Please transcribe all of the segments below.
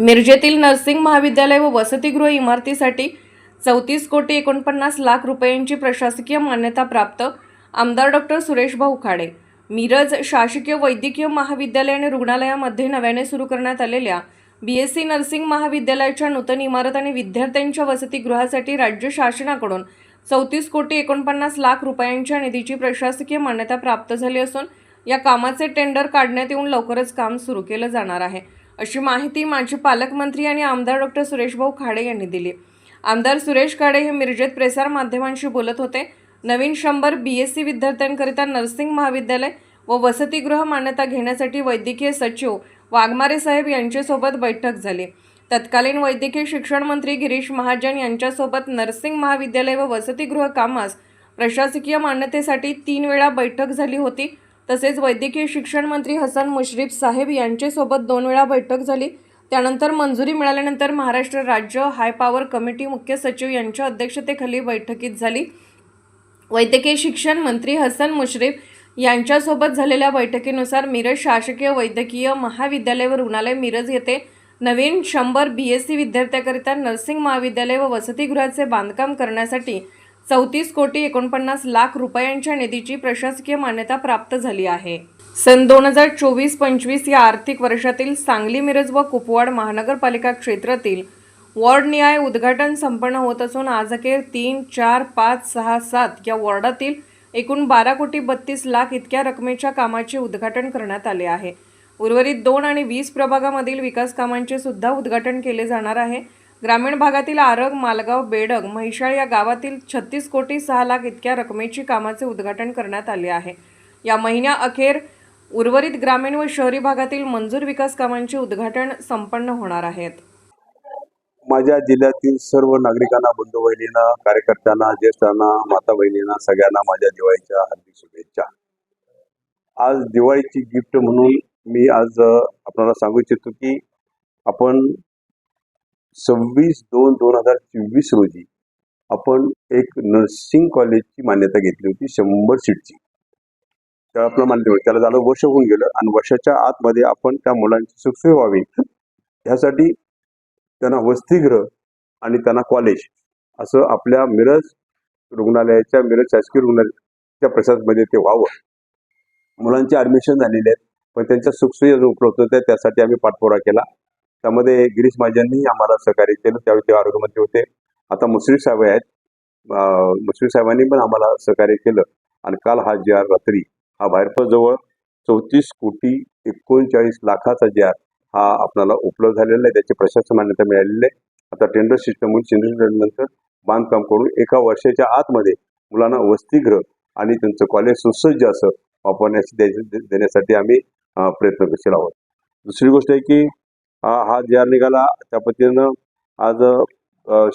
मिरजेतील नर्सिंग महाविद्यालय व वसतिगृह इमारतीसाठी चौतीस कोटी एकोणपन्नास लाख रुपयांची प्रशासकीय मान्यता प्राप्त आमदार डॉक्टर सुरेश भाऊ खाडे. मिरज शासकीय वैद्यकीय महाविद्यालय आणि रुग्णालयामध्ये नव्याने सुरू करण्यात आलेल्या बी एस सी नर्सिंग महाविद्यालयाच्या नूतन इमारत आणि विद्यार्थ्यांच्या वसतिगृहासाठी राज्य शासनाकडून चौतीस कोटी एकोणपन्नास लाख रुपयांच्या निधीची प्रशासकीय मान्यता प्राप्त झाली असून या कामाचे टेंडर काढण्यात येऊन लवकरच काम सुरू केलं जाणार आहे. अशी माहिती माजी पालकमंत्री आणि आमदार डॉक्टर सुरेशभाऊ खाडे यांनी दिली. आमदार सुरेश खाडे हे मिरजेत प्रसार माध्यमांशी बोलत होते. नवीन शंभर बी एस सी विद्यार्थ्यांकरिता नर्सिंग महाविद्यालय व वसतिगृह मान्यता घेण्यासाठी वैद्यकीय सचिव वाघमारे साहेब यांच्यासोबत बैठक झाली. तत्कालीन वैद्यकीय शिक्षण मंत्री गिरीश महाजन यांच्यासोबत नर्सिंग महाविद्यालय व वसतिगृह कामास प्रशासकीय मान्यतेसाठी तीन वेळा बैठक झाली होती. तसेच वैद्यकीय शिक्षण मंत्री हसन मुश्रीफ साहेब यांच्यासोबत दोन वेळा बैठक झाली. त्यानंतर मंजुरी मिळाल्यानंतर महाराष्ट्र राज्य हाय पॉवर कमिटी मुख्य सचिव यांच्या अध्यक्षतेखाली बैठकीत झाली. वैद्यकीय शिक्षण मंत्री हसन मुश्रीफ यांच्यासोबत झालेल्या बैठकीनुसार मिरज शासकीय वैद्यकीय महाविद्यालय व रुग्णालय मिरज येथे नवीन शंभर बी एस सी विद्यार्थ्याकरिता नर्सिंग महाविद्यालय व वसतिगृहाचे बांधकाम करण्यासाठी चौतीस कोटी एकोणपन्नास लाख रुपयांच्या निधीची प्रशासकीय मान्यता प्राप्त झाली आहे. सन दोन हजार चोवीस पंचवीस या आर्थिक वर्षातील सांगली मिरज व कुपवाड महानगरपालिका क्षेत्रातील वॉर्डनिहाय उद्घाटन संपन्न होत असून आज अखेर तीन चार पाच सहा सात या वॉर्डातील एकूण बारा कोटी बत्तीस लाख इतक्या रकमेच्या कामाचे उद्घाटन करण्यात आले आहे. उर्वरित दोन आणि वीस प्रभागामधील विकास कामांचे सुद्धा उद्घाटन केले जाणार आहे. ग्रामीण भागातील आरग मालगाव बेडग म्हैशाळ या गावातील छत्तीस कोटी सहा लाख इतक्या रकमेची कामाचे उद्घाटन करण्यात आले आहे. या महिन्या अखेर उर्वरित ग्रामीण व शहरी भागातील मंजूर विकास कामांचे उद्घाटन संपन्न होणार आहेत. माझ्या जिल्ह्यातील सर्व नागरिकांना बंधू बहिणींना कार्यकर्त्यांना ज्येष्ठांना माता बहिणींना सगळ्यांना माझ्या दिवाळीच्या हार्दिक शुभेच्छा. आज दिवाळीची गिफ्ट म्हणून मी आज आपणाला आपल्याला सांगू इच्छितो की आपण सव्वीस दोन दोन हजार चोवीस रोजी आपण एक नर्सिंग कॉलेजची मान्यता घेतली होती शंभर सीटची त्याला आपलं मान्यता होती. त्याला झालं वर्ष होऊन गेलं आणि वर्षाच्या आतमध्ये आपण त्या मुलांची सुखसोय व्हावी. ह्यासाठी त्यांना वसतिगृह आणि त्यांना कॉलेज असं आपल्या मिरज रुग्णालयाच्या मिरज शासकीय रुग्णालयाच्या प्रसादमध्ये ते व्हावं. मुलांचे ॲडमिशन झालेले आहेत पण त्यांच्या सुखसोयी अजून उपलब्ध होत्या त्यासाठी आम्ही पाठपुरा केला. त्यामध्ये गिरीश महाजननी आम्हाला सहकार्य केलं त्यावेळी ते आरोग्यमंत्री होते. आता मुश्रीफ साहेब आहेत. मुश्रीफ साहेबांनी पण आम्हाला सहकार्य केलं. आणि काल हा जी आर रात्री हा बाहेरपा जवळ चौतीस कोटी एकोणचाळीस लाखाचा जी आर हा आपल्याला उपलब्ध झालेला आहे. त्याची प्रशासन मान्यता मिळालेली आहे. आता टेंडर सिस्टम सिंधुदुर्ग नंतर बांधकाम करून एका वर्षाच्या आतमध्ये मुलांना वसतिगृह आणि त्यांचं कॉलेज सुसज्ज असं वापरण्यास देण्यासाठी आम्ही प्रयत्न करशील आहोत. दुसरी गोष्ट आहे की हा हा जे निघाला. त्या पद्धतीनं आज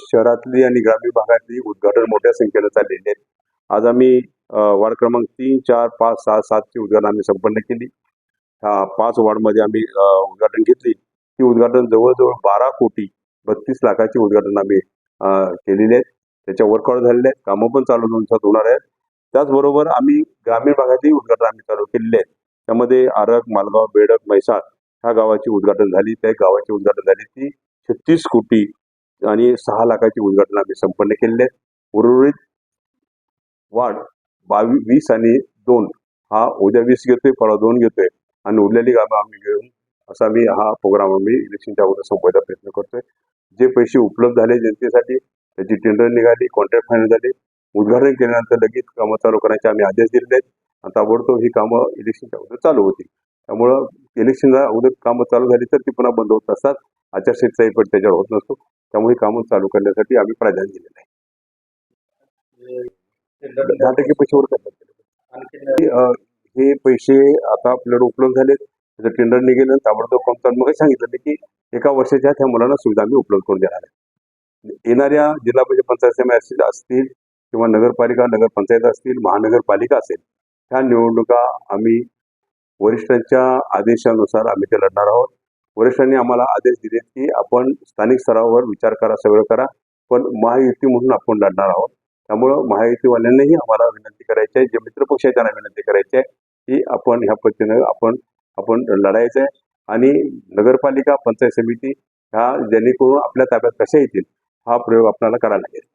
शहरातली आणि ग्रामीण भागातली उद्घाटन मोठ्या संख्येनं चाललेली आहेत. आज आम्ही वार्ड क्रमांक तीन चार पाच सहा सातची उद्घाटन आम्ही संपन्न केली. ह्या पाच वार्डमध्ये आम्ही उद्घाटन घेतली. ती उद्घाटन जवळजवळ बारा कोटी बत्तीस लाखाची उद्घाटन आम्ही केलेली आहेत. त्याच्या वर्कआउट झालेले आहेत. कामं पण चालू दोन दिवसात होणार आहेत. त्याचबरोबर आम्ही ग्रामीण भागातही उद्घाटन आम्ही चालू केलेले आहेत. त्यामध्ये आरग मालगाव बेडक म्हैसाळ ह्या गावाची उद्घाटन झाली. त्या गावाची उद्घाटन झाली ती छत्तीस कोटी आणि सहा लाखाची उद्घाटन आम्ही संपन्न केलेले आहेत उर्वरित वाढ बावीस वीस आणि दोन हा उद्या वीस घेतोय परवा दोन घेतोय. आणि उरलेली गावं आम्ही घेऊन असा मी हा प्रोग्राम आम्ही इलेक्शनच्या अगोदर संपवायचा प्रयत्न करतोय. जे पैसे उपलब्ध झाले जनतेसाठी त्याची टेंडर निघाली कॉन्ट्रॅक्ट फायनल झाले. उद्घाटन केल्यानंतर लगेच कामं चालू करायचे आम्ही आदेश दिलेले आहेत. आणि ताबडतोब ही कामं इलेक्शनच्या अगोदर चालू होतील. त्यामुळं इलेक्शन अगोदर कामं चालू झाली तर ती पुन्हा बंद होत असतात. आचारसंहिताही पण त्याच्यावर होत नसतो. त्यामुळे कामं चालू करण्यासाठी आम्ही प्राधान्य दिलेलं आहे. दहा टक्के पैसे वर करतात. हे पैसे आता आपल्याकडे उपलब्ध झालेत. त्याचं टेंडर निघेल ताबडतोब काम चालू मग सांगितलं की एका वर्षाच्या त्या ह्या मुलांना सुविधा आम्ही उपलब्ध करून देणार आहे. येणाऱ्या जिल्हा परिषद पंचायत समिती असतील किंवा नगरपालिका नगरपंचायत असतील महानगरपालिका असेल ह्या निवडणुका आम्ही वरिष्ठांच्या आदेशानुसार आम्ही ते लढणार आहोत. वरिष्ठांनी आम्हाला आदेश दिले की आपण स्थानिक स्तरावर विचार करा सगळं करा पण महायुती म्हणून आपण लढणार आहोत. त्यामुळं महायुतीवाल्यांनाही आम्हाला विनंती करायची आहे जे मित्रपक्ष आहे त्यांना विनंती करायची आहे की आपण ह्या पद्धतीनं आपण आपण लढायचं आहे. आणि नगरपालिका पंचायत समिती ह्या जेणेकरून आपल्या ताब्यात कशा येतील हा प्रयोग आपल्याला करायला लागेल.